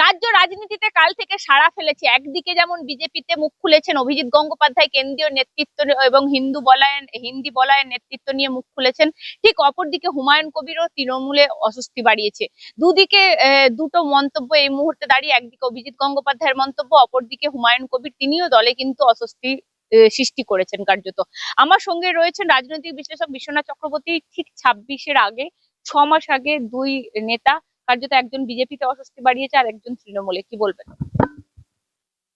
রাজ্য রাজনীতিতে কাল থেকে সাড়া ফেলেছে। একদিকে যেমন বিজেপিতে মুখ খুলেছেন অভিজিৎ গঙ্গোপাধ্যায়, কেন্দ্রীয় নেতৃত্ব এবং হিন্দু বলায়ন, হিন্দি বলায়ের নেতৃত্ব নিয়ে মুখ খুলেছেন। ঠিক অপরদিকে হুমায়ুন কবিরও তৃণমূলে অস্বস্তি বাড়িয়েছে। দুদিকে দুটো মন্তব্য এই মুহূর্তে দাঁড়িয়ে, একদিকে অভিজিৎ গঙ্গোপাধ্যায়ের মন্তব্য, অপরদিকে হুমায়ুন কবির, তিনিও দলে কিন্তু অস্বস্তি সৃষ্টি করেছেন কার্যত। আমার সঙ্গে রয়েছেন রাজনৈতিক বিশ্লেষক বিশ্বনাথ চক্রবর্তী, ঠিক ছাব্বিশের আগে ছ মাস আগে দুই নেতা কার্যত একজন বিজেপিতে অস্বস্তি বাড়িয়েছে আর একজন তৃণমূলে কি বলবেন?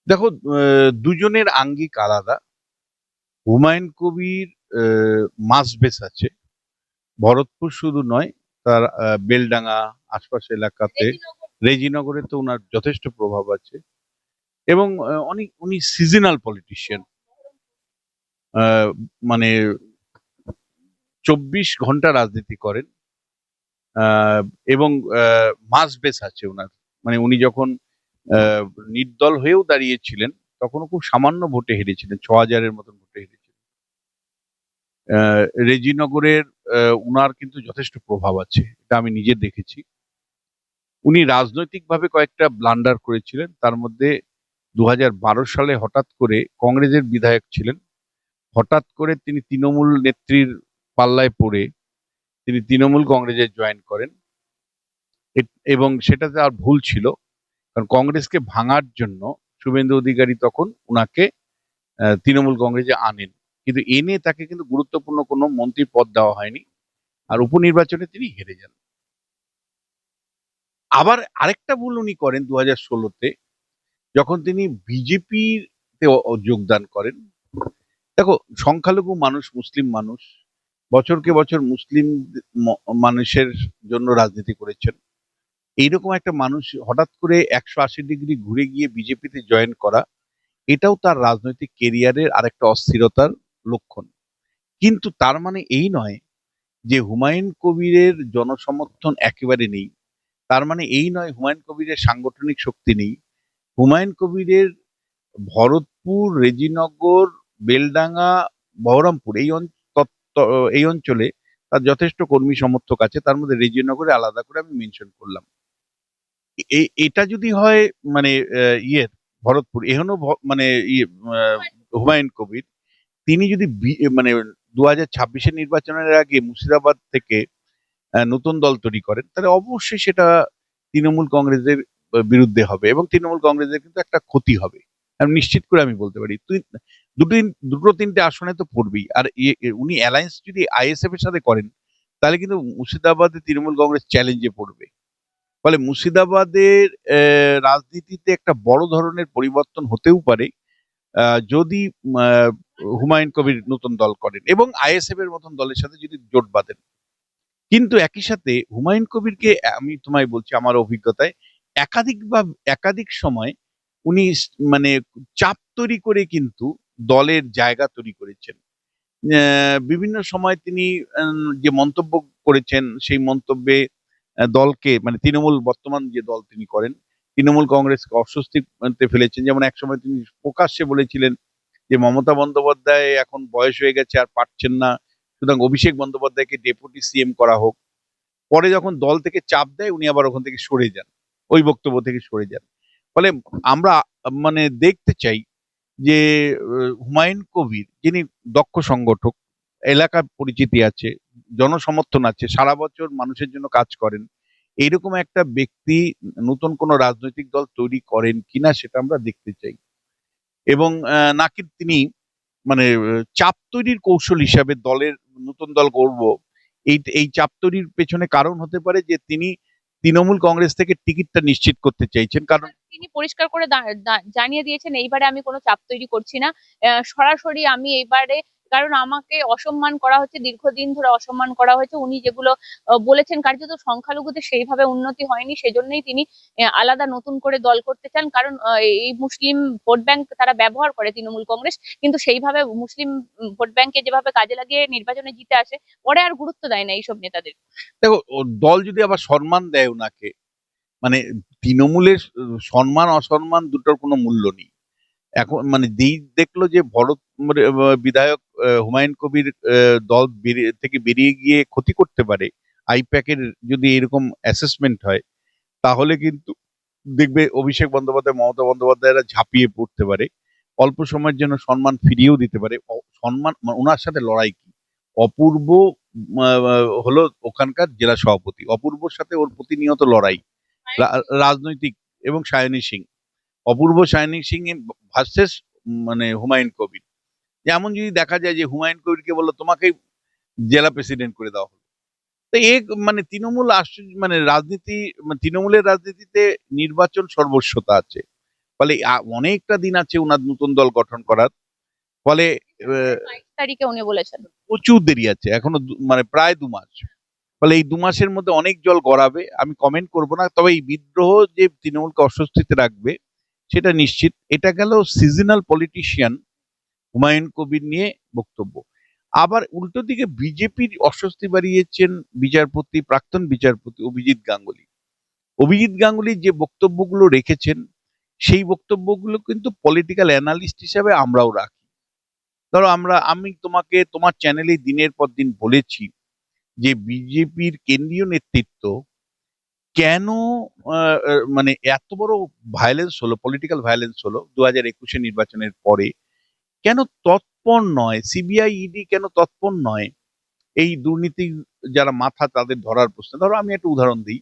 দেখো দুজনের আঙ্গিক আলাদা। হুমায়ুন কবির মাস বেস আছে। ভরতপুর শুধু নয় তার বেলডাঙ্গা আশপাশ এলাকাতে রেজিনগরে। তো ওনার যথেষ্ট প্রভাব আছে। এবং অনেক উনি সিজনাল পলিটিশিয়ান মানে চব্বিশ ঘণ্টা রাজনীতি করেন। এবং মাস বেস আছে ওনার মানে উনি যখন নির্দল হয়েও দাঁড়িয়েছিলেন, তখনও খুব সামান্য ভোটে হেরেছিলেন, ছ হাজারের মতন ভোটে হেরেছিলেন। রেজিনগরের উনার কিন্তু যথেষ্ট প্রভাব আছে, এটা আমি নিজে দেখেছি। উনি রাজনৈতিকভাবে কয়েকটা ব্লান্ডার করেছিলেন, তার মধ্যে দু হাজার বারো সালে হঠাৎ করে কংগ্রেসের বিধায়ক ছিলেন। হঠাৎ করে তিনি তৃণমূল নেত্রীর পাল্লায় পড়ে তিনি তৃণমূল কংগ্রেসে জয়েন করেন। এবং সেটাতে আর ভুল ছিল কারণ কংগ্রেসকে ভাঙার জন্য শুভেন্দু অধিকারী তখন আহ, তৃণমূল কংগ্রেসে আনেন। কিন্তু এনে তাকে কিন্তু গুরুত্বপূর্ণ কোনো মন্ত্রী পদ দেওয়া হয়নি আর উপনির্বাচনে তিনি হেরে যান। আবার আরেকটা ভুল উনি করেন দু হাজার ষোলোতে যখন তিনি বিজেপিতে যোগদান করেন। দেখো সংখ্যালঘু মানুষ মুসলিম মানুষ বছরকে বছর মুসলিম মানুষের জন্য রাজনীতি করেছেন। এইরকম একটা মানুষ হঠাৎ করে একশো আশি ডিগ্রি ঘুরে গিয়ে বিজেপিতে জয়েন করা, এটাও তার রাজনৈতিক কেরিয়ারের আরেকটা অস্থিরতার লক্ষণ। কিন্তু তার মানে এই নয় যে হুমায়ুন কবিরের জনসমর্থন একেবারে নেই। তার মানে এই নয় হুমায়ুন কবিরের সাংগঠনিক শক্তি নেই। হুমায়ুন কবিরের ভরতপুর, রেজিনগর, বেলডাঙ্গা, বহরমপুর এই অঞ্চ- তত্ত্ব- এই অঞ্চলে তার যথেষ্ট কর্মী সমর্থক আছে, তার মধ্যে রেজিনগরে আলাদা করে আমি মেনশন করলাম। এটা যদি হয় মানে ইয়ের ভরতপুর এখনও মানে ইয়ে হুমায়ুন কবির, তিনি যদি মানে দু হাজার ছাব্বিশের নির্বাচনের আগে মুর্শিদাবাদ থেকে নতুন দল তৈরি করেন, তাহলে অবশ্যই সেটা তৃণমূল কংগ্রেসের বিরুদ্ধে হবে এবং তৃণমূল কংগ্রেসের কিন্তু একটা ক্ষতি হবে। আমি নিশ্চিত করে আমি বলতে পারি। দুটো দুটো তিনটে আসনে তো পড়বেই। আর উনি অ্যালায়েন্স যদি আইএসএফ এর সাথে করেন, তাহলে কিন্তু মুর্শিদাবাদে তৃণমূল কংগ্রেস চ্যালেঞ্জে পড়বে। ফলে মুর্শিদাবাদের রাজনীতিতে একটা বড় ধরনের পরিবর্তন হতেও পারে যদি হুমায়ুন কবির নতুন দল করেন এবং আইএসএফ এর মতন দলের সাথে যদি জোট বাঁধেন। কিন্তু একই সাথে হুমায়ুন কবিরকে, আমি তোমায় বলছি আমার অভিজ্ঞতায় একাধিক বা একাধিক সময় উনি মানে চাপ তৈরি করে কিন্তু দলের জায়গা তৈরি করেছেন। বিভিন্ন সময় তিনি যে মন্তব্য করেছেন, সেই মন্তব্যে দলকে মানে তৃণমূল, বর্তমান যে দল তিনি করেন, তৃণমূল কংগ্রেসকে অস্বস্তিতে ফেলেছেন। যেমন একসময় তিনি প্রকাশ্যে বলেছিলেন যে, মমতা বন্দ্যোপাধ্যায় এখন বয়স হয়ে গেছে, আর পারছেন না। সুতরাং অভিষেক বন্দ্যোপাধ্যায়কে ডেপুটি সিএম করা হোক। পরে যখন দল থেকে চাপ দেয়, উনি আবার ওখান থেকে সরে যান। ওই বক্তব্য থেকে সরে যান। ফলে আমরা মানে দেখতে চাই যে হুমায়ুন কবির যিনি দক্ষ সংগঠক, এলাকার পরিচিতি আছে, জনসমর্থন আছে, সারা বছর মানুষের জন্য কাজ করেন, এইরকম একটা ব্যক্তি নতুন কোন রাজনৈতিক দল তৈরি করেন কিনা সেটা আমরা দেখতে চাই। এবং নাকি তিনি মানে চাপ তৈরির কৌশল হিসাবে দলের নতুন দল করব এই এই চাপ তৈরির পেছনে কারণ হতে পারে যে তিনি তৃণমূল কংগ্রেস থেকে টিকিটটা নিশ্চিত করতে চাইছেন, কারণ তিনি পরিষ্কার করে জানিয়ে দিয়েছেন, এইবারে আমি কোনো চাপ তৈরি করছি না। সরাসরি আমি এইবারে কারণ আমাকে অসম্মান করা হচ্ছে, দীর্ঘদিন ধরে অসম্মান করা হয়েছে। উনি যেগুলো বলেছেন, কার্যত সংখ্যালঘুতে সেইভাবে উন্নতি হয়নি, সেজন্যই তিনি আলাদা নতুন করে দল করতে চান। কারণ এই মুসলিম ভোট ব্যাংক তারা ব্যবহার করে, তৃণমূল কংগ্রেস। কিন্তু সেইভাবে মুসলিম ভোট ব্যাংকে যেভাবে কাজে লাগিয়ে নির্বাচনে জিতে আসে, পরে আর গুরুত্ব দেয় না এইসব নেতাদের। দেখো দল যদি আবার সম্মান দেয় ওনাকে মানে তৃণমূলের সম্মান, অসম্মান দুটোর কোনো মূল্য নেই। এখন মানে দেখল যে ভরত মানে, বিধায়ক হুমায়ুন কবির দল থেকে বেরিয়ে গিয়ে ক্ষতি করতে পারে আইপ্যাকের যদি এরকম অ্যাসেসমেন্ট হয় তাহলে কিন্তু দেখবে অভিষেক বন্দ্যোপাধ্যায় মমতা বন্দ্যোপাধ্যায়রা ঝাঁপিয়ে পড়তে পারে। অল্প সময়ের জন্য সম্মান ফিরিয়েও দিতে পারে। সম্মান মানে ওনার সাথে লড়াই কি? অপূর্ব হলো ওখানকার জেলা সভাপতি। অপূর্বর সাথে ওর প্রতিনিয়ত লড়াই। রাজনৈতিক এবং সায়নী সিং। অপূর্ব সায়নী সিং ভার্সেস মানে হুমায়ুন কবির। যেমন যদি দেখা যায় যে হুমায়ুন কবিরকে বলল তোমাকে জেলা প্রেসিডেন্ট করে দেওয়া হলো। তো এ মানে তৃণমূল আশ্চর্য মানে রাজনীতি মানে তৃণমূলের রাজনীতিতে নির্বাচন সর্বস্বতা আছে। ফলে অনেকটা দিন আছে ওনার নতুন দল গঠন করার। ফলে আহ, বাইশ তারিখে উনি বলেছেন। প্রচুর দেরি আছে। এখনও মানে প্রায় দু মাস। ফলে এই দু মাসের মধ্যে অনেক জল গড়াবে। আমি কমেন্ট করব না। তবে এই বিদ্রোহ যে তৃণমূলকে অস্বস্তিতে রাখবে সেটা নিশ্চিত। এটা গেল সিজনাল পলিটিশিয়ান হুমায়ুন কবির নিয়ে বক্তব্য। আবার উল্টো দিকে বিজেপির অস্বস্তি বাড়িয়েছেন বিচারপতি, প্রাক্তন বিচারপতি অভিজিৎ গাঙ্গুলি। অভিজিৎ গাঙ্গুলি যে বক্তব্যগুলো রেখেছেন, সেই বক্তব্যগুলো কিন্তু পলিটিক্যাল অ্যানালিস্ট হিসাবে আমরাও রাখি। ধরো আমরা, আমি তোমাকে তোমার চ্যানেলে দিনের পর দিন বলেছি যে বিজেপির কেন্দ্রীয় নেতৃত্ব কেন মানে এত বড় ভায়োলেন্স হলো পলিটিক্যাল ভায়োলেন্স হলো দু হাজার একুশে নির্বাচনের পরে, কেন তৎপর নয়? সিবিআই ইডি কেন তৎপর নয়? এই দুর্নীতি যারা মাথা, তাদের ধরার প্রশ্ন। ধরো আমি একটা উদাহরণ দিই।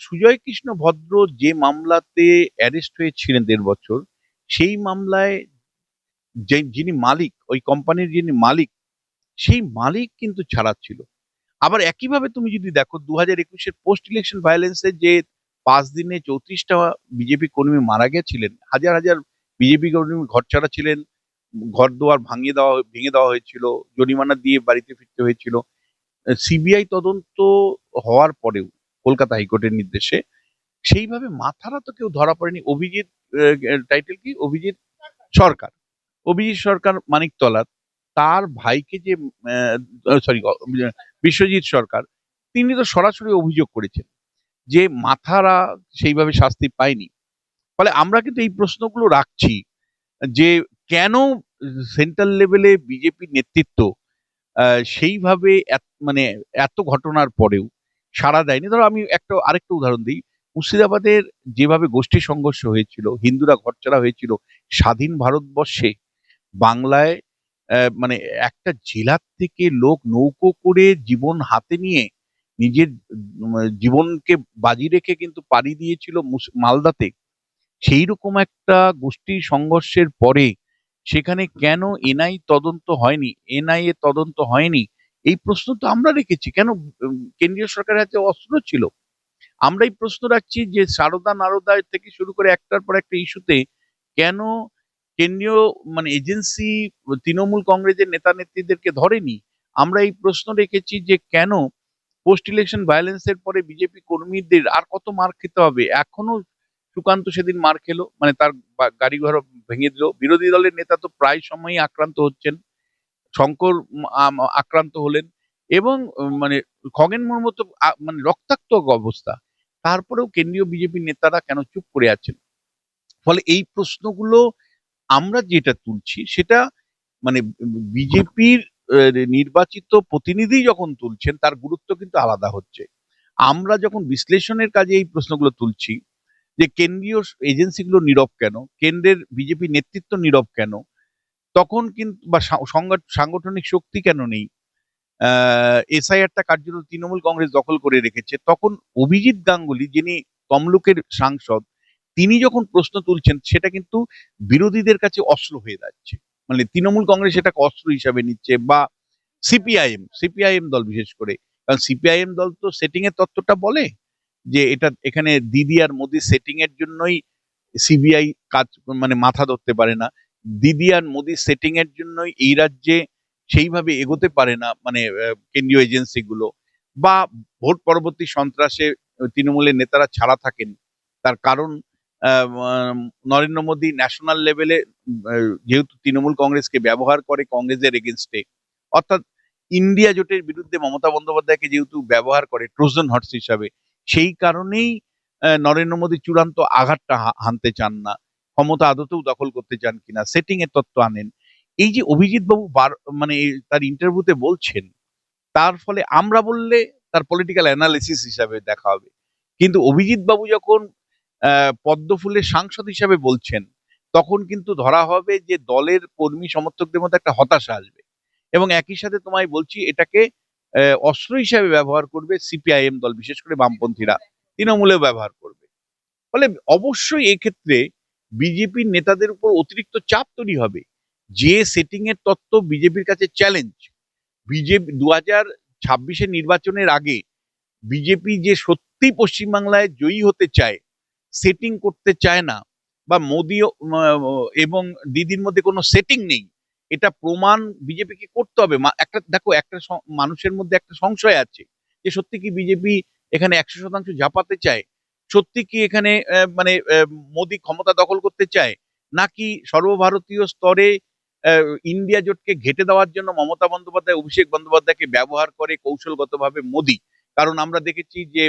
সুজয় কৃষ্ণ ভদ্র যে মামলাতে অ্যারেস্ট হয়েছিলেন দেড় বছর, সেই মামলায় যে, যিনি মালিক, ওই কোম্পানির যিনি মালিক, সেই মালিক কিন্তু ছাড়াচ্ছিল। আবার একইভাবে তুমি যদি দেখো দু হাজার একুশের পোস্ট ইলেকশন ভায়োলেন্সে যে পাঁচ দিনে চৌত্রিশটা বিজেপি কর্মী মারা গেছিলেন, হাজার হাজার বিজেপি কর্মী ঘর ছাড়া ছিলেন, ঘর দুয়ার ভাঙিয়ে দেওয়া, ভেঙে দেওয়া হয়েছিল, জরিমানা দিয়ে বাড়িতে ফিরতে হয়েছিল। সিবিআই তদন্ত হওয়ার পরেও কলকাতা হাইকোর্টের নির্দেশে সেইভাবে মাথারা তো কেউ ধরা পড়েনি। অভিজিৎ টাইটেল কি? অভিজিৎ সরকার। অভিজিৎ সরকার মানিকতলার। তার ভাইকে যে সরি বিশ্বজিৎ সরকার, তিনি তো সরাসরি অভিযোগ করেছেন যে মাথারা সেইভাবে শাস্তি পায়নি। ফলে আমরা কিন্তু এই প্রশ্নগুলো রাখছি যে কেন সেন্ট্রাল লেভেলে বিজেপির নেতৃত্ব সেইভাবে মানে এত ঘটনার পরেও সাড়া দেয়নি। ধরো আমি একটা, আরেকটা উদাহরণ দিই। মুর্শিদাবাদের যেভাবে গোষ্ঠী সংঘর্ষ হয়েছিল, হিন্দুরা ঘরছাড়া হয়েছিল, স্বাধীন ভারতবর্ষে বাংলায় মানে একটা জেলার থেকে লোক নৌকো করে জীবন হাতে নিয়ে নিজের জীবনকে বাজি রেখে কিন্তু পাড়ি দিয়েছিল মালদাতে সেই রকম একটা গোষ্ঠী সংঘর্ষের পরে সেখানে কেন এনআই তদন্ত হয়নি এনআইএ তদন্ত হয়নি? এই প্রশ্ন তো আমরা রেখেছি। কেন কেন্দ্রীয় সরকারের হাতে অস্ত্র ছিল? আমরা এই প্রশ্ন রাখছি যে সারদা নারদা থেকে শুরু করে একটার পর একটা ইস্যুতে কেন কেন্দ্রীয় মানে এজেন্সি, তৃণমূল কংগ্রেসের নেতা নেত্রীদেরকে ধরেনি। আমরা এই প্রশ্ন রেখেছি যে কেন পোস্ট ইলেকশন ভায়োলেন্সের পরে বিজেপি কর্মীদের আর কত মার খেতে হবে? এখনও সুকান্ত সেদিন মার খেলো মানে তার গাড়ি ঘর ভেঙে দিল। বিরোধী দলের নেতা তো প্রায় সময়ই আক্রান্ত হচ্ছেন। শঙ্কর আক্রান্ত হলেন এবং মানে খগেন মুর্মু মানে রক্তাক্ত অবস্থা। তারপরেও কেন্দ্রীয় বিজেপি নেতারা কেন চুপ করে আছেন? ফলে এই প্রশ্নগুলো আমরা যেটা তুলছি সেটা মানে বিজেপির নির্বাচিত প্রতিনিধি যখন তুলছেন তার গুরুত্ব কিন্তু আলাদা হচ্ছে। আমরা যখন বিশ্লেষণের কাজে এই প্রশ্নগুলো তুলছি যে কেন্দ্রীয় এজেন্সিগুলো নীরব কেন, কেন্দ্রের বিজেপি নেতৃত্ব নীরব কেন, তখন কিন্তু বা সাংগঠনিক শক্তি কেন নেই? এসআইআরটা কার্যত তৃণমূল কংগ্রেস দখল করে রেখেছে। তখন অভিজিৎ গাঙ্গুলি, যিনি তমলুকের সাংসদ তিনি যখন প্রশ্ন তুলছেন, সেটা কিন্তু বিরোধীদের কাছে অস্ত্র হয়ে যাচ্ছে। মানে তৃণমূল কংগ্রেস এটাকে অস্ত্র হিসাবে নিচ্ছে বা সিপিআইএম সিপিআইএম দল বিশেষ করে। কারণ সিপিআইএম দল তো সেটিং এর তত্ত্বটা বলে যে এটা এখানে দিদি আর মোদি সেটিং এর জন্যই সিবিআই কাজ মানে মাথা ধরতে পারে না। দিদি আর মোদি সেটিং এর জন্যই এই রাজ্যে সেইভাবে এগোতে পারে না মানে কেন্দ্রীয় এজেন্সি গুলো। বা ভোট পরবর্তী সন্ত্রাসে তৃণমূলের নেতারা ছাড়া থাকেন। তার কারণ নরেন্দ্র মোদী ন্যাশনাল লেভেলে যেহেতু তৃণমূল কংগ্রেসকে ব্যবহার করে কংগ্রেসের এগেনস্টে অর্থাৎ ইন্ডিয়া জোটের বিরুদ্ধে মমতা বন্দ্যোপাধ্যায়কে যেহেতু ব্যবহার করে ট্রোজন হর্স হিসাবে, সেই কারণেই নরেন্দ্র মোদী চূড়ান্ত আঘাতটা হানতে চান না, ক্ষমতা আদতেও দখল করতে চান কিনা সেটিং এর তত্ত্ব আনেন। এই যে অভিজিৎ বাবু মানে তার ইন্টারভিউতে বলছেন, তার ফলে আমরা বললে তার পলিটিক্যাল অ্যানালিসিস হিসাবে দেখা হবে। কিন্তু অভিজিৎ বাবু যখন পদ্মফুলের সাংসদ হিসাবে বলছেন, তখন কিন্তু ধরা হবে যে দলের কর্মী সমর্থকদের মধ্যে একটা হতাশা আসবে। এবং একই সাথে তোমায় বলছি, এটাকে অস্ত্র হিসাবে ব্যবহার করবে সিপিআইএম দল, বিশেষ করে বামপন্থীরা। তৃণমূলেও ব্যবহার করবে। ফলে অবশ্যই এক্ষেত্রে বিজেপির নেতাদের উপর অতিরিক্ত চাপ তৈরি হবে। যে সেটিং এর তত্ত্ব বিজেপির কাছে চ্যালেঞ্জ বিজেপি দু হাজার ছাব্বিশের নির্বাচনের আগে বিজেপি যে সত্যি পশ্চিমবাংলায় জয়ী হতে চায় সেটিং করতে চায় না বা মোদি এবং দিদির মধ্যে কোনো সেটিং নেই, এটা প্রমাণ বিজেপিকে করতে হবে। একটা, দেখো, একটা মানুষের মধ্যে একটা সংশয় আছে যে সত্যি কি বিজেপি এখানে একশো শতাংশ ঝাপাতে চায়? সত্যি কি এখানে মানে মোদি ক্ষমতা দখল করতে চায়? নাকি সর্বভারতীয় স্তরে ইন্ডিয়া জোটকে ঘেটে দেওয়ার জন্য মমতা বন্দ্যোপাধ্যায়, অভিষেক বন্দ্যোপাধ্যায়কে ব্যবহার করে কৌশলগতভাবে মোদি? কারণ আমরা দেখেছি যে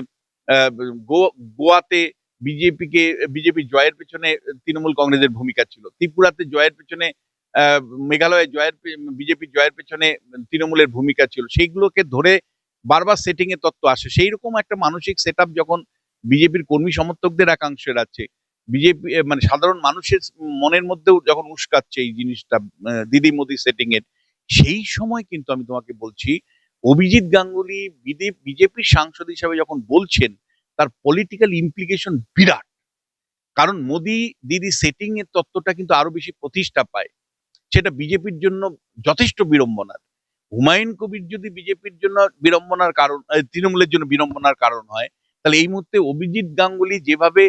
গোয়াতে বিজেপিকে, বিজেপি জয়ের পেছনে তৃণমূল কংগ্রেসের ভূমিকা ছিল। ত্রিপুরাতে জয়ের পেছনে মেঘালয়ে জয়ের বিজেপি জয়ের পেছনে তৃণমূলের ভূমিকা ছিল। সেইগুলোকে ধরে বারবার সেটিং এর তত্ত্ব আসে। সেই রকম একটা মানসিক সেট যখন বিজেপির কর্মী সমর্থকদের একাংশের আছে, বিজেপি মানে সাধারণ মানুষের মনের মধ্যেও যখন উস্কাচ্ছে এই জিনিসটা দিদি মোদি সেটিং এর, সেই সময় কিন্তু আমি তোমাকে বলছি, অভিজিৎ গাঙ্গুলি বিজেপির সাংসদ হিসাবে যখন বলছেন তার পলিটিক্যাল ইমপ্লিকেশন বিরাট। কারণ মোদি দিদি সেটিং এর তত্ত্বটা কিন্তু আরও বেশি প্রতিষ্ঠা পায়। সেটা বিজেপির জন্য যথেষ্ট বিড়ম্বনার। হুমায়ুন কবির যদি বিজেপির জন্য বিড়ম্বনার কারণ তৃণমূলের জন্য বিড়ম্বনার কারণ হয়, তাহলে এই মুহূর্তে অভিজিৎ গাঙ্গুলি যেভাবে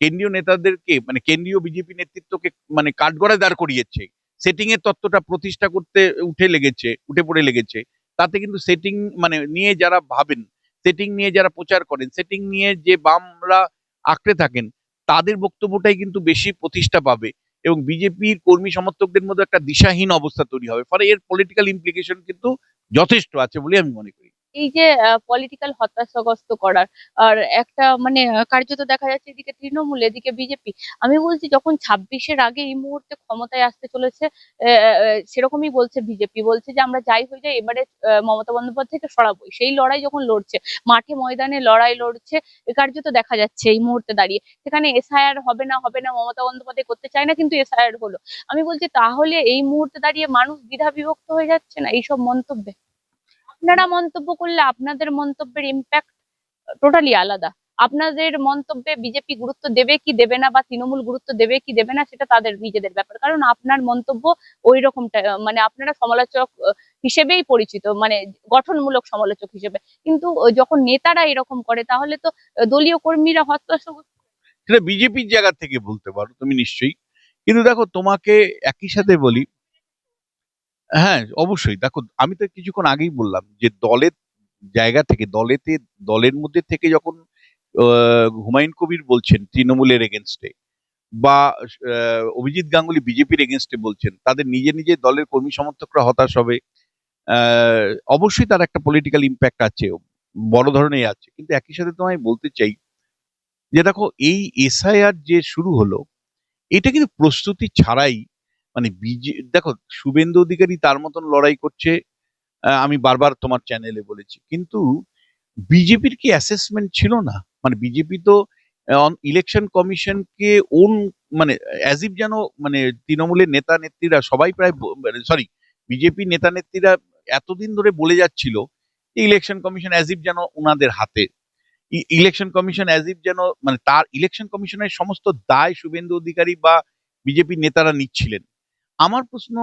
কেন্দ্রীয় নেতাদেরকে মানে কেন্দ্রীয় বিজেপি নেতৃত্বকে মানে কাঠগড়ায় দাঁড় করিয়েছে সেটিং এর তত্ত্বটা প্রতিষ্ঠা করতে উঠে লেগেছে, উঠে পড়ে লেগেছে, তাতে কিন্তু সেটিং মানে নিয়ে যারা ভাবেন সেটিং নিয়ে যারা প্রচার করেন সেটিং নিয়ে যে বামরা আঁকড়ে থাকেন, তাদের বক্তব্যটাই কিন্তু বেশি প্রতিষ্ঠা পাবে এবং বিজেপির কর্মী সমর্থকদের মধ্যে একটা দিশাহীন অবস্থা তৈরি হবে। ফলে এর পলিটিক্যাল ইমপ্লিকেশন কিন্তু যথেষ্ট আছে বলে আমি মনে করি। এই যে পলিটিক্যাল হতাশাগ্রস্ত করার। আর একটা মানে কার্যত দেখা যাচ্ছে এদিকে তৃণমূল, এদিকে বিজেপি। আমি বলছি যখন ছাব্বিশের আগে এই মুহূর্তে ক্ষমতায় আসতে চলেছে সেরকমই বলছে বিজেপি। বলছে যে আমরা যাই হয়ে যাই, এবারে মমতা বন্দ্যোপাধ্যায়কে সরাবোই। সেই লড়াই যখন লড়ছে, মাঠে ময়দানে লড়াই লড়ছে, এ কার্যত দেখা যাচ্ছে এই মুহূর্তে দাঁড়িয়ে। সেখানে এসআইআর হবে না হবে না, মমতা বন্দ্যোপাধ্যায় করতে চায় না, কিন্তু এসআইআর হলো। আমি বলছি তাহলে এই মুহূর্তে দাঁড়িয়ে মানুষ দ্বিধা বিভক্ত হয়ে যাচ্ছে না এইসব মন্তব্যে? আপনারা মন্তব্য করলে আপনাদের মন্তব্যের ইম্প্যাক্ট টোটালি আলাদা। আপনাদের মন্তব্যে বিজেপি গুরুত্ব দেবে কি দেবে না বা তৃণমূল গুরুত্ব দেবে কি দেবে না সেটা তাদের নিজেদের ব্যাপার। কারণ আপনার মন্তব্য ওই রকমটা মানে আপনারা সমালোচক হিসেবেই পরিচিত মানে গঠনমূলক সমালোচক হিসেবে। কিন্তু যখন নেতারা এরকম করে, তাহলে তো দলীয় কর্মীরা হতাশ সেটা বিজেপির জায়গা থেকে বলতে পারো, তুমি নিশ্চয়ই। কিন্তু দেখো, তোমাকে একই সাথে বলি হ্যাঁ অবশ্যই। দেখো, আমি তো কিছুক্ষণ আগেই বললাম যে দলের জায়গা থেকে, দলেতে, দলের মধ্যে থেকে যখন হুমায়ুন কবির বলছেন তৃণমূলের এগেনস্টে বা অভিজিৎ গাঙ্গুলি বিজেপির এগেনস্টে বলছেন, তাদের নিজে নিজে দলের কর্মী সমর্থকরা হতাশ হবে। অবশ্যই তার একটা পলিটিক্যাল ইম্প্যাক্ট আছে, বড় ধরনের আছে। কিন্তু একই সাথে তোমায় বলতে চাই যে দেখো, এই এসআইআর যে শুরু হলো, এটা কিন্তু প্রস্তুতি ছাড়াই মানে বিজে, দেখো, শুভেন্দু অধিকারী তার মতন লড়াই করছে আমি বারবার তোমার চ্যানেলে বলেছি। কিন্তু বিজেপির কি অ্যাসেসমেন্ট ছিল না? মানে বিজেপি তো ইলেকশন কমিশনকে ওন মানে অ্যাজ ইফ যেন মানে তৃণমূলের নেতা নেত্রীরা সবাই প্রায় সরি বিজেপি নেতা নেত্রীরা এতদিন ধরে বলে যাচ্ছিল ইলেকশন কমিশন অ্যাজ ইফ যেন ওনাদের হাতে। ইলেকশন কমিশন অ্যাজ ইফ যেন মানে তার ইলেকশন কমিশনের সমস্ত দায় শুভেন্দু অধিকারী বা বিজেপি নেতারা নিচ্ছিলেন। আমার প্রশ্ন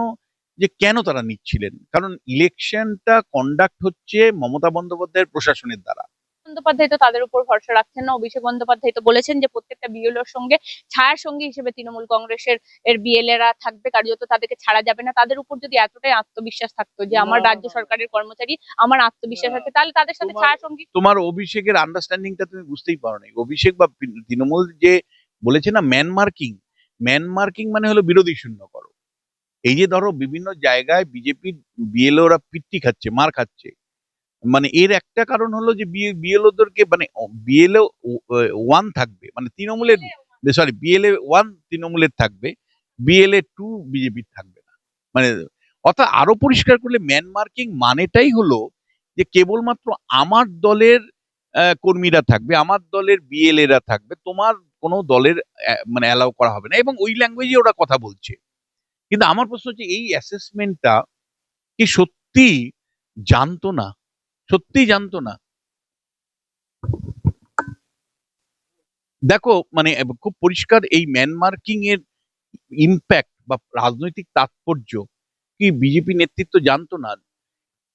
যে কেন তারা নিচ্ছিলেন? কারণ ইলেকশনটা কন্ডাক্ট হচ্ছে মমতা বন্দ্যোপাধ্যায়ের প্রশাসনের দ্বারা। বন্দ্যোপাধ্যায় তো তাদের উপর ভরসা রাখছেন না। অভিষেক বন্দ্যোপাধ্যায় তো বলেছেন যে প্রত্যেকটা বিএলওর সঙ্গে ছায়ার সঙ্গী হিসেবে তৃণমূল কংগ্রেসের এর বিএলএরা থাকবে। কার্যত তাদেরকে ছাড়া যাবে না। তাদের উপর যদি এতটাই আত্মবিশ্বাস থাকতো যে আমার রাজ্য সরকারের কর্মচারী আমার আত্মবিশ্বাস না, আছে তাহলে তাদের সাথে ছায়া সঙ্গী তোমার অভিষেকের আন্ডারস্ট্যান্ডিংটা তুমি বুঝতেই পারো নাই অভিষেক বা তৃণমূল যে বলেছে না ম্যানমার্কিং ম্যানমার্কিং মানে হলো বিরোধী শূন্য করো। এই যে ধরো বিভিন্ন জায়গায় বিজেপির বিএলওরা পিট্টি খাচ্ছে, মার খাচ্ছে। মানে এর একটা কারণ হলো যে বিএলওদেরকে মানে বিএলও ওয়ান থাকবে। মানে তৃণমূলের সরি বিএলএ ওয়ান তৃণমূলের থাকবে। বিএলএ টু বিজেপির থাকবে না। মানে অর্থাৎ আরও পরিষ্কার করলে ম্যান মার্কিং মানেটাই হলো যে কেবলমাত্র আমার দলের কর্মীরা থাকবে, আমার দলের বিএলএরা থাকবে। তোমার কোনো দলের মানে অ্যালাউ করা হবে না। এবং ওই ল্যাঙ্গুয়েজে ওরা কথা বলছে। কিন্তু আমার প্রশ্ন হচ্ছে, এই অ্যাসেসমেন্টটা কি সত্যি জানতো না? সত্যি জানতো না? দেখো মানে খুব পরিষ্কার এই ম্যানমার্কিং এর ইম্প্যাক্ট বা রাজনৈতিক তাৎপর্য কি বিজেপি নেতৃত্ব জানতো না?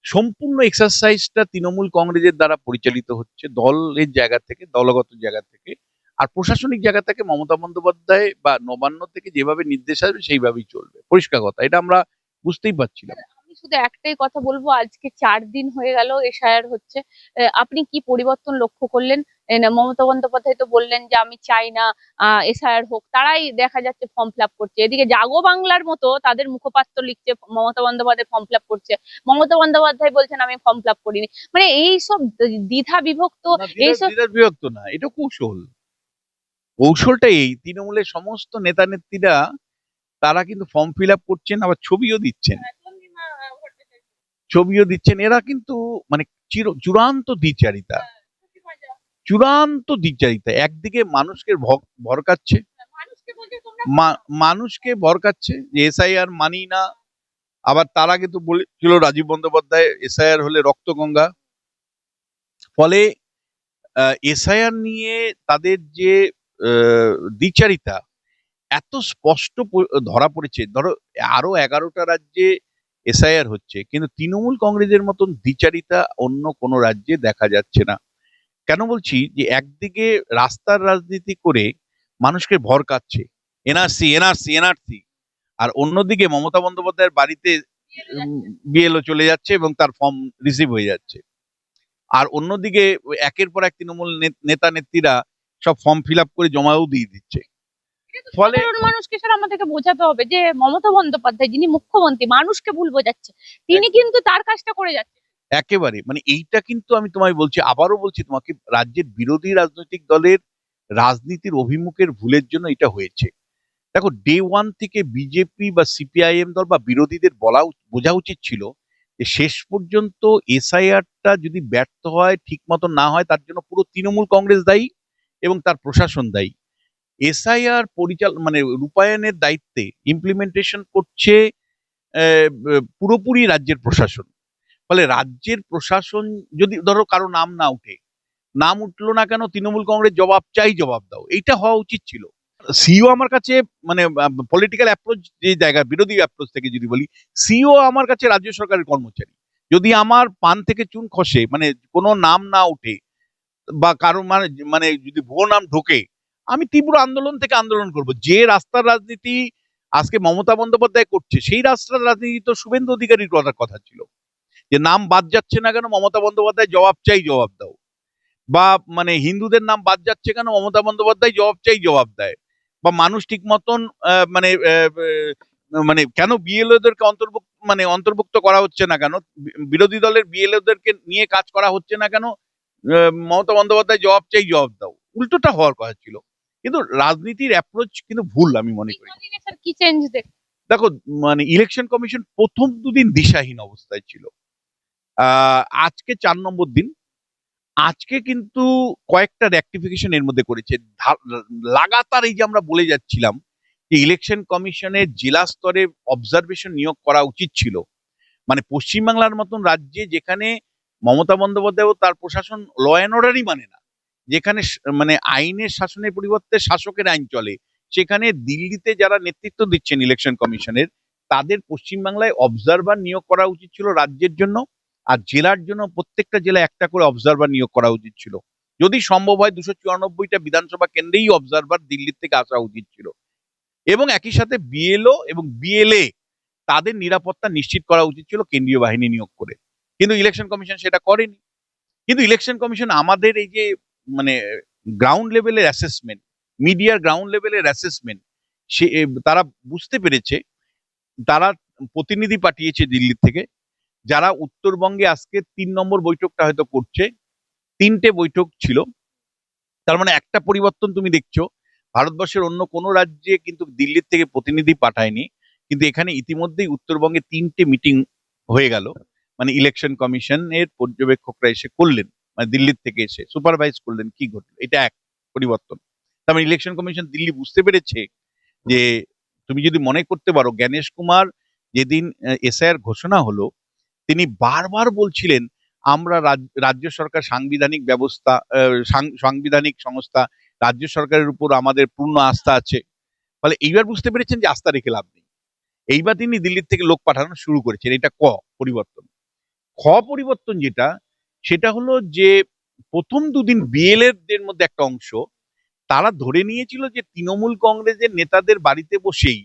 সম্পূর্ণ এক্সারসাইজটা তৃণমূল কংগ্রেসের দ্বারা পরিচালিত হচ্ছে দলের জায়গা থেকে, দলগত জায়গা থেকে। আর প্রশাসনিক জায়গা থেকে মমতা বন্দ্যোপাধ্যায় বা নবান্ন থেকে যেভাবে নির্দেশ আসবে সেইভাবেই চলবে। পরিষ্কার কথা এটা আমরা বুঝতেই পারছিলাম। আমি শুধু একটাই কথা বলব আজকে চার দিন হয়ে গেল এসআইআর হচ্ছে। আপনি কি পরিবর্তন লক্ষ্য করলেন? না, মমতা বন্দ্যোপাধ্যায় তো বললেন যে আমি চাই না এসআইআর হোক। তারাই দেখা যাচ্ছে ফর্ম ফিল করছে। এদিকে জাগো বাংলার মতো তাদের মুখপাত্র লিখছে মমতা বন্দ্যোপাধ্যায় ফর্ম ফিল করছে। মমতা বন্দ্যোপাধ্যায় বলছেন আমি ফর্ম ফিল করিনি। মানে এই সব দ্বিধা বিভক্ত এইসব- বিভক্ত না এটা কৌশল। কৌশলটা এই তৃণমূলের সমস্ত নেতা নেত্রীরা তারা কিন্তু ফর্ম ফিল আপ করছেন আবার ছবিও দিচ্ছেন। ছবিও দিচ্ছেন। এরা কিন্তু মানে চির চূড়ান্ত দ্বিচারিতা। চূড়ান্ত দ্বিচারিতা। একদিকে মানুষকে ভরকাচ্ছে। মা- মানুষকে ভরকাচ্ছে যে এসআইআর মানি না। আবার তার আগে তো বলেছিল রাজীব বন্দ্যোপাধ্যায় এসআইআর হলে রক্তগঙ্গা। ফলে এসআইআর নিয়ে তাদের যে দ্বিচারিতা এত স্পষ্ট ধরা পড়েছে। ধরো, আরও এগারোটা রাজ্যে এসআইআর হচ্ছে, কিন্তু তৃণমূল কংগ্রেসের মতন দ্বিচারিতা অন্য কোনো রাজ্যে দেখা যাচ্ছে না। কেন বলছি? যে একদিকে রাস্তার রাজনীতি করে মানুষকে ভর কাচ্ছে এনআরসি এনআরসি এনআরসি, আর অন্যদিকে মমতা বন্দ্যোপাধ্যায়ের বাড়িতে বিএলও চলে যাচ্ছে এবং তার ফর্ম রিসিভ হয়ে যাচ্ছে। আর অন্যদিকে একের পর এক তৃণমূল নেতা নেত্রীরা সব ফর্ম ফিল আপ করে জমাও দিয়ে দিচ্ছে। ফলে মানুষকে আমাদেরকে বোঝাতে হবে যে মমতা বন্দ্যোপাধ্যায় যিনি মুখ্যমন্ত্রী মানুষকে ভুল বোঝাচ্ছে। তিনি কিন্তু তার কাজটা করে যাচ্ছে। একেবারে মানে এইটা কিন্তু আমি তোমায় বলছি আবারও বলছি তোমাকে রাজ্যের বিরোধী রাজনৈতিক দলের রাজনীতির অভিমুখের ভুলের জন্য এটা হয়েছে। দেখো ডে ওয়ান থেকে বিজেপি বা সিপিআইএম দল বা বিরোধীদের বলা বোঝা উচিত ছিল যে শেষ পর্যন্ত এসআইআরটা যদি ব্যর্থ হয় ঠিক মতো না হয় তার জন্য পুরো তৃণমূল কংগ্রেস দায়ী। এবং তার প্রশাসন দায়ী। এসআইআর পরিচাল মানে রূপায়ণের দায়িত্বে ইমপ্লিমেন্টেশন করছে পুরোপুরি রাজ্যের প্রশাসন। ফলে রাজ্যের প্রশাসন যদি ধরো কারও নাম না উঠে, নাম উঠল না কেন তৃণমূল কংগ্রেস জবাব চাই জবাব দাও। এইটা হওয়া উচিত ছিল। সিও আমার কাছে মানে পলিটিক্যাল অ্যাপ্রোচ যে জায়গা, বিরোধী অ্যাপ্রোচ থেকে যদি বলি, সিও আমার কাছে রাজ্য সরকারের কর্মচারী। যদি আমার পান থেকে চুন খসে মানে কোনো নাম না উঠে বা কারও মানে মানে যদি ভুয়ো নাম ঢোকে, আমি তীব্র আন্দোলন থেকে আন্দোলন করব। যে রাস্তার রাজনীতি আজকে মমতা বন্দ্যোপাধ্যায় করছে, সেই রাস্তার রাজনীতি তো শুভেন্দু অধিকারীর করার কথা ছিল। যে নাম বাদ যাচ্ছে না কেন, মমতা বন্দ্যোপাধ্যায় জবাব চাই জবাব দাও। বা মানে হিন্দুদের নাম বাদ যাচ্ছে কেন, মমতা বন্দ্যোপাধ্যায় জবাব চাই জবাব দেয়। বা মানুষ ঠিক মতন মানে মানে কেন বিএলওদেরকে অন্তর্ভুক্ত মানে অন্তর্ভুক্ত করা হচ্ছে না কেন? বিরোধী দলের বিএলওদেরকে নিয়ে কাজ করা হচ্ছে না কেন? মমতা বন্দ্যোপাধ্যায় জবাব চাই জবাব দাও। উল্টোটা হওয়ার কথা ছিল। কিন্তু রাজনীতির অ্যাপ্রোচ কিন্তু ভুল আমি মনে করি। কি চেঞ্জ দেখো মানে ইলেকশন কমিশন প্রথম দুদিন দিশাহীন অবস্থায় ছিল। আজকে চার নম্বর দিন। আজকে কিন্তু কয়েকটা রেক্টিফিকেশন এর মধ্যে করেছে। লাগাতার এই যে আমরা বলে যাচ্ছিলাম যে ইলেকশন কমিশনের জেলা স্তরে অবজারভেশন নিয়োগ করা উচিত ছিল। মানে পশ্চিমবাংলার মতন রাজ্যে যেখানে মমতা বন্দ্যোপাধ্যায় ও তার প্রশাসন ল অ্যান্ড অর্ডারই মানে না। যেখানে মানে আইনের শাসনের পরিবর্তে শাসকের আইন চলে। সেখানে দিল্লিতে যারা নেতৃত্ব দিচ্ছেন ইলেকশন কমিশনের তাদের পশ্চিমবাংলায় অবজারভার নিয়োগ করা উচিত ছিল রাজ্যের জন্য, আর জেলার জন্য প্রত্যেকটা জেলায় একটা করে অবজারভার নিয়োগ করা উচিত ছিল। যদি সম্ভব হয় দুশো চুরানব্বইটা বিধানসভা কেন্দ্রেই অবজারভার দিল্লির থেকে আসা উচিত ছিল। এবং একই সাথে বিএলও এবং বিএলএ তাদের নিরাপত্তা নিশ্চিত করা উচিত ছিল কেন্দ্রীয় বাহিনী নিয়োগ করে। কিন্তু ইলেকশন কমিশন সেটা করেনি। কিন্তু ইলেকশন কমিশন আমাদের এই যে মানে গ্রাউন্ড লেভেলের অ্যাসেসমেন্ট মিডিয়ার গ্রাউন্ড লেভেলের অ্যাসেসমেন্ট সে তারা বুঝতে পেরেছে। তারা প্রতিনিধি পাঠিয়েছে দিল্লি থেকে। যারা উত্তরবঙ্গে আজকে তিন নম্বর বৈঠকটা হয়তো করছে, তিনটে বৈঠক ছিল। তার মানে একটা পরিবর্তন তুমি দেখছ। ভারতবর্ষের অন্য কোনো রাজ্যে কিন্তু দিল্লির থেকে প্রতিনিধি পাঠায়নি। কিন্তু এখানে ইতিমধ্যেই উত্তরবঙ্গে তিনটে মিটিং হয়ে গেল। মানে ইলেকশন কমিশনের পর্যবেক্ষকরা এসে করলেন মানে দিল্লির থেকে এসে সুপারভাইজ করলেন কি ঘটলো, এটা এক পরিবর্তন। তার ইলেকশন কমিশন দিল্লি বুঝতে পেরেছে যে তুমি যদি মনে করতে পারো, জ্ঞানেশ কুমার যেদিন এসআইআর ঘোষণা হলো, তিনি বারবার বলছিলেন, আমরা রাজ- রাজ্য সরকার সাংবিধানিক ব্যবস্থা সাংবিধানিক সংস্থা, রাজ্য সরকারের উপর আমাদের পূর্ণ আস্থা আছে। ফলে এইবার বুঝতে পেরেছেন যে আস্থা রেখে লাভ নেই। এইবার তিনি দিল্লির থেকে লোক পাঠানো শুরু করেছেন, এটা ক পরিবর্তন। খ পরিবর্তন যেটা, সেটা হলো যে প্রথম দুদিন বিএলএর মধ্যে একটা অংশ, তারা ধরে নিয়েছিল যে তৃণমূল কংগ্রেসের নেতাদের বাড়িতে বসেই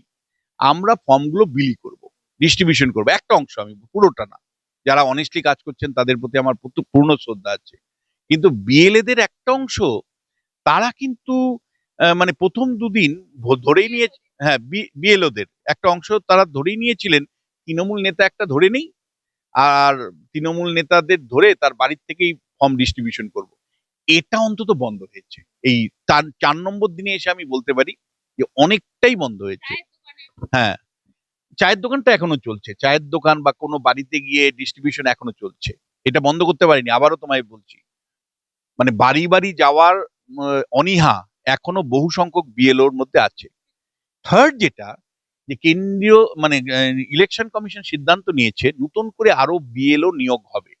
আমরা ফর্মগুলো বিলি করব ডিস্ট্রিবিউশন করব, একটা অংশ আমি, পুরোটা না। যারা অনেস্টলি কাজ করছেন তাদের প্রতি আমার পূর্ণ শ্রদ্ধা আছে। কিন্তু বিএলএদের একটা অংশ, তারা কিন্তু মানে প্রথম দুদিন ধরেই নিয়ে হ্যাঁ বিএলওদের একটা অংশ তারা ধরেই নিয়েছিলেন, তৃণমূল নেতা একটা ধরে নেই আর তৃণমূল নেতাদের ধরে তার বাড়ির থেকেই ফর্ম ডিস্ট্রিবিউশন করব। এটা অন্তত বন্ধ হয়েছে। এই তার চার নম্বর দিনে এসে আমি বলতে পারি যে অনেকটাই বন্ধ হয়েছে। হ্যাঁ চায়ের দোকানটা এখনও চলছে। চায়ের দোকান বা কোনো বাড়িতে গিয়ে ডিস্ট্রিবিউশন এখনও চলছে। এটা বন্ধ করতে পারিনি আবারও তোমায় বলছি। মানে বাড়ি বাড়ি যাওয়ার অনীহা এখনও বহু সংখ্যক বিএলওর মধ্যে আছে। থার্ড যেটা যে কেন্দ্রীয় মানে ইলেকশন কমিশন সিদ্ধান্ত নিয়েছে, নতুন করে আরও বিএলও নিয়োগ হবে।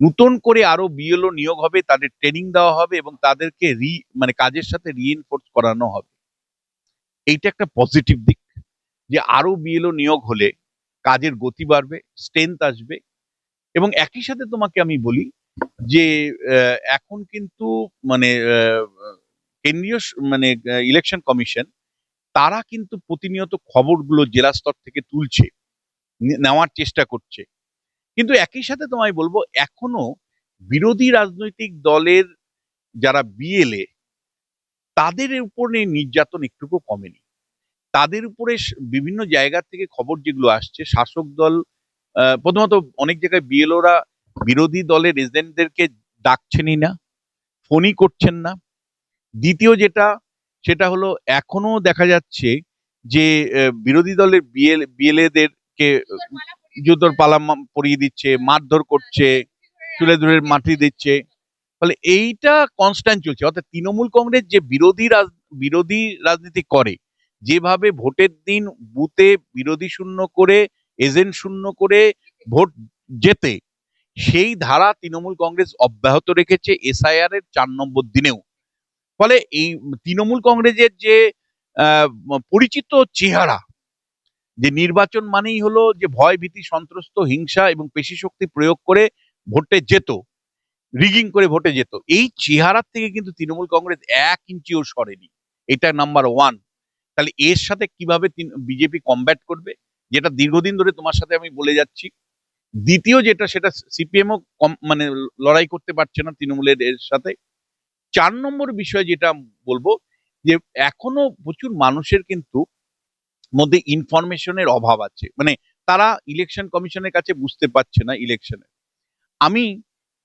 নতুন করে আরও বিএলও নিয়োগ হবে, তাদের ট্রেনিং দেওয়া হবে এবং তাদেরকে রি মানে কাজের সাথে রিএনফোর্স করানো হবে। এইটা একটা পজিটিভ দিক, যে আরও বিএলও নিয়োগ হলে কাজের গতি বাড়বে স্ট্রেংথ আসবে। এবং একই সাথে তোমাকে আমি বলি যে এখন কিন্তু মানে কেন্দ্রীয় মানে ইলেকশন কমিশন তারা কিন্তু প্রতিনিয়ত খবরগুলো জেলা স্তর থেকে তুলছে নেওয়ার চেষ্টা করছে। কিন্তু একই সাথে তোমায় বলব, এখনও বিরোধী রাজনৈতিক দলের যারা বিএলএ তাদের উপরে নির্যাতন একটুকু কমেনি। তাদের উপরে বিভিন্ন জায়গা থেকে খবর যেগুলো আসছে, শাসক দল প্রথমত অনেক জায়গায় বিএলওরা বিরোধী দলের এজেন্টদেরকে ডাকছেনই না, ফোনই করছেন না। দ্বিতীয় যেটা সেটা হলো এখনও দেখা যাচ্ছে যে বিরোধী দলের বিএল, বিএলএদেরকে জুতোর পালা পরিয়ে দিচ্ছে, মারধর করছে, তুলে ধরে মাটি দিচ্ছে। ফলে এইটা কনস্ট্যান্ট চলছে। অর্থাৎ তৃণমূল কংগ্রেস যে বিরোধী বিরোধী রাজনীতি করে, যেভাবে ভোটের দিন বুথে বিরোধী শূন্য করে, এজেন্ট শূন্য করে ভোট যেতে সেই ধারা তৃণমূল কংগ্রেস অব্যাহত রেখেছে এসআইআর এর চার নম্বর দিনেও। ফলে এই তৃণমূল কংগ্রেসের যে পরিচিত চেহারা, যে নির্বাচন মানেই হলো যে ভয়, ভীতি, সন্ত্রস্ত, হিংসা এবং পেশি শক্তি প্রয়োগ করে ভোটে যেত রিগিং করে ভোটে যেত। এই চেহারার থেকে কিন্তু তৃণমূল কংগ্রেস এক ইঞ্চিও সরেনি। এটা নাম্বার ওয়ান তাহলে এর সাথে কীভাবে বিজেপি কমব্যাট করবে? যেটা দীর্ঘদিন ধরে তোমার সাথে আমি বলে যাচ্ছি। দ্বিতীয় যেটা, সেটা সিপিএমও মানে লড়াই করতে পারছে না তৃণমূলের এর সাথে। চার নম্বর বিষয় যেটা বলব যে এখনও প্রচুর মানুষের কিন্তু মধ্যে ইনফরমেশনের অভাব আছে। মানে তারা ইলেকশন কমিশনের কাছে বুঝতে পারছে না ইলেকশনে আমি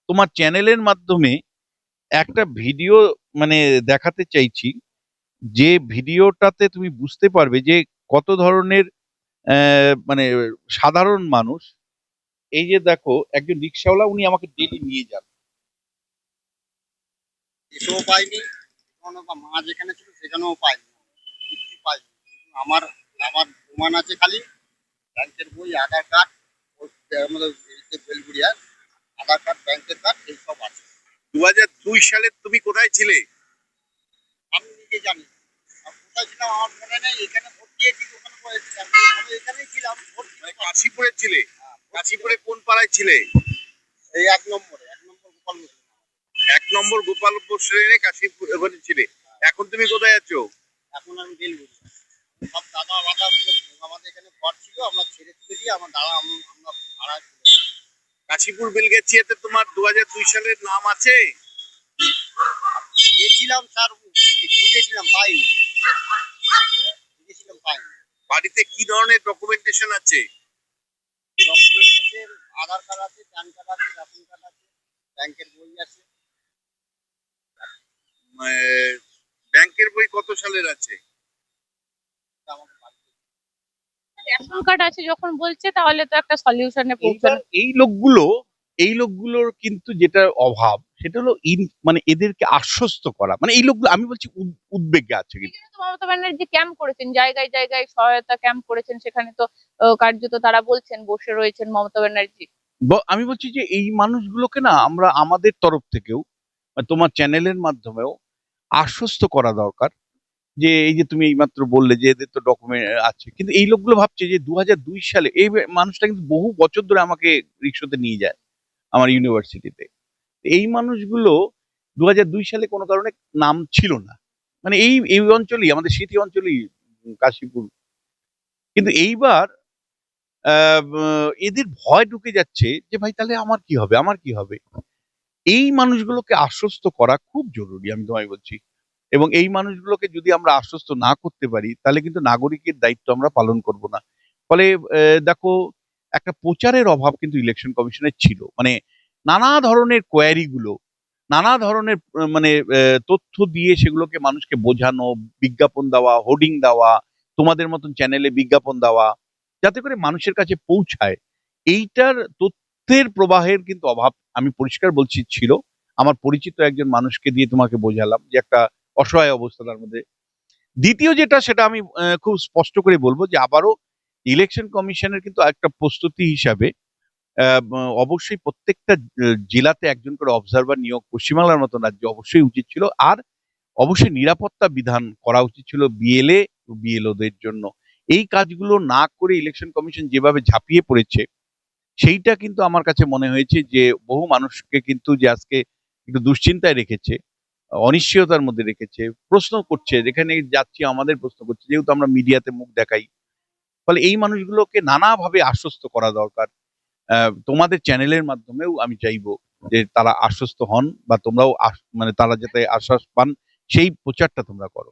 তোমার চ্যানেলের মাধ্যমে একটা ভিডিও মানে দেখাতে চাইছি যে ভিডিওটাতে তুমি বুঝতে পারবে যে কত ধরনের মানে সাধারণ মানুষ, এই যে দেখো একজন রিক্সাওয়ালা উনি আমাকে ডেলি নিয়ে যান। এসেও পাইনি মা যেখানে ছিল সেখানেও পাইনি কিচ্ছু পাইনি। আমার আমার প্রমাণ আছে খালি ব্যাংকের বই আধার কার্ড আমাদের বেলগুড়িয়ার আধার কার্ড ব্যাংকের কার্ড এইসব আছে। দু হাজার দুই সালে তুমি কোথায় ছিলে? আমি নিজে জানি আর কোথায় ছিলাম আমার মনে নেই এখানে ভোট দিয়েছি ওখানে আমি এখানেই ছিলাম ভোট পারিনি। কাশীপুরে ছিলে? হ্যাঁ, কাশীপুরে কোন পাড়ায় ছিলে? এই এক নম্বরে এক নম্বর গোপাল। এক নম্বর গোপালপুর শ্রেণি কাশীপুর ওখানে ছিলে। এখন তুমি কোথায় আছো? এখন আমি বেলগুড়ি। সব দাদা বাদা আমাদের এখানে ঘর ছিল আমরা ছেড়ে তুলে দিয়ে আমার দাদা আম- আমরা ভাড়া কাশীপুর বেলগেছিয়াতে তোমার দু সালের নাম আছে? গেছিলাম স্যার খুঁজেছিলাম পাইনি। খুঁজেছিলাম পাইনি। বাড়িতে কি ধরনের ডকুমেন্টেশন আছে? ডকুমেন্ট আছে আধার কার্ড আছে প্যান কার্ড আছে রেশন কার্ড আছে ব্যাংকের বই আছে। ব্যাংকের বই কত সালের আছে? রেশন কার্ড আছে যখন বলছে তাহলে তো একটা সলিউশনে এইবার পৌঁছানো এই লোকগুলো এই লোকগুলোর কিন্তু যেটা অভাব সেটা হলো ইন মানে এদেরকে আশ্বস্ত করা। মানে এই লোকগুলো আমি বলছি উদ- উদ্বেগে আছে কিন্তু। তো মমতা ব্যানার্জি ক্যাম্প করেছেন জায়গায় জায়গায় সহায়তা ক্যাম্প করেছেন সেখানে তো কার্যত তারা বলছেন বসে রয়েছেন মমতা ব্যানার্জি। আমি বলছি যে এই মানুষগুলোকে না আমরা আমাদের তরফ থেকেও তোমার চ্যানেলের মাধ্যমেও আশ্বস্ত করা দরকার যে এই যে তুমি এইমাত্র বললে যে এদের তো ডকুমেন্ট আছে। কিন্তু এই লোকগুলো ভাবছে যে দু সালে এই মানুষটা কিন্তু বহু বছর ধরে আমাকে রিক্সাতে নিয়ে যায় আমার ইউনিভার্সিটিতে এই মানুষগুলো দু সালে কোনো কারণে নাম ছিল না। মানে এই এই অঞ্চলেই, আমাদের স্মৃতি অঞ্চলেই কাশীপুর। কিন্তু এইবার এদের ভয় ঢুকে যাচ্ছে যে ভাই তাহলে আমার কি হবে? আমার কি হবে? এই মানুষগুলোকে আশ্বস্ত করা খুব জরুরি, আমি তোমায় বলছি। এবং এই মানুষগুলোকে যদি আমরা আশ্বস্ত না করতে পারি, তাহলে কিন্তু নাগরিকের দায়িত্ব আমরা পালন করব না। ফলে দেখো, একটা প্রচারের অভাব কিন্তু ইলেকশন কমিশনের ছিল। মানে নানা ধরনের কোয়ারি গুলো নানা ধরনের মানে তথ্য দিয়ে সেগুলোকে মানুষকে বোঝানো, বিজ্ঞাপন দেওয়া হোর্ডিং দেওয়া, তোমাদের মতন চ্যানেলে বিজ্ঞাপন দেওয়া, যাতে করে মানুষের কাছে পৌঁছায়। এইটার তথ্যের প্রবাহের কিন্তু অভাব, আমি পরিষ্কার বলছি, ছিল। আমার পরিচিত একজন মানুষকে দিয়ে তোমাকে বোঝালাম যে একটা অসহায় অবস্থা তার মধ্যে। দ্বিতীয় যেটা, সেটা আমি খুব স্পষ্ট করে বলব যে আবারও ইলেকশন কমিশনের কিন্তু একটা প্রস্তুতি হিসাবে অবশ্যই প্রত্যেকটা জেলাতে একজন করে অবজারভার নিয়োগ পশ্চিমবাংলার মতো রাজ্যে অবশ্যই উচিত ছিল। আর অবশ্যই নিরাপত্তা বিধান করা উচিত ছিল বিএলএ বিএলওদের জন্য। এই কাজগুলো না করে ইলেকশন কমিশন যেভাবে ঝাঁপিয়ে পড়েছে সেইটা কিন্তু আমার কাছে মনে হয়েছে যে বহু মানুষকে কিন্তু যে আজকে একটু দুশ্চিন্তায় রেখেছে, অনিশ্চয়তার মধ্যে রেখেছে, প্রশ্ন করছে, যেখানে যাচ্ছি, আমাদের প্রশ্ন করছে, যেহেতু আমরা মিডিয়াতে মুখ দেখাই। ফলে এই মানুষগুলোকে নানাভাবে আশ্বস্ত করা দরকার। তোমাদের চ্যানেলের মাধ্যমেও আমি চাইব যে তারা আশ্বস্ত হন বা তোমরাও মানে তারা যাতে আশ্বাস পান, সেই প্রচারটা তোমরা করো।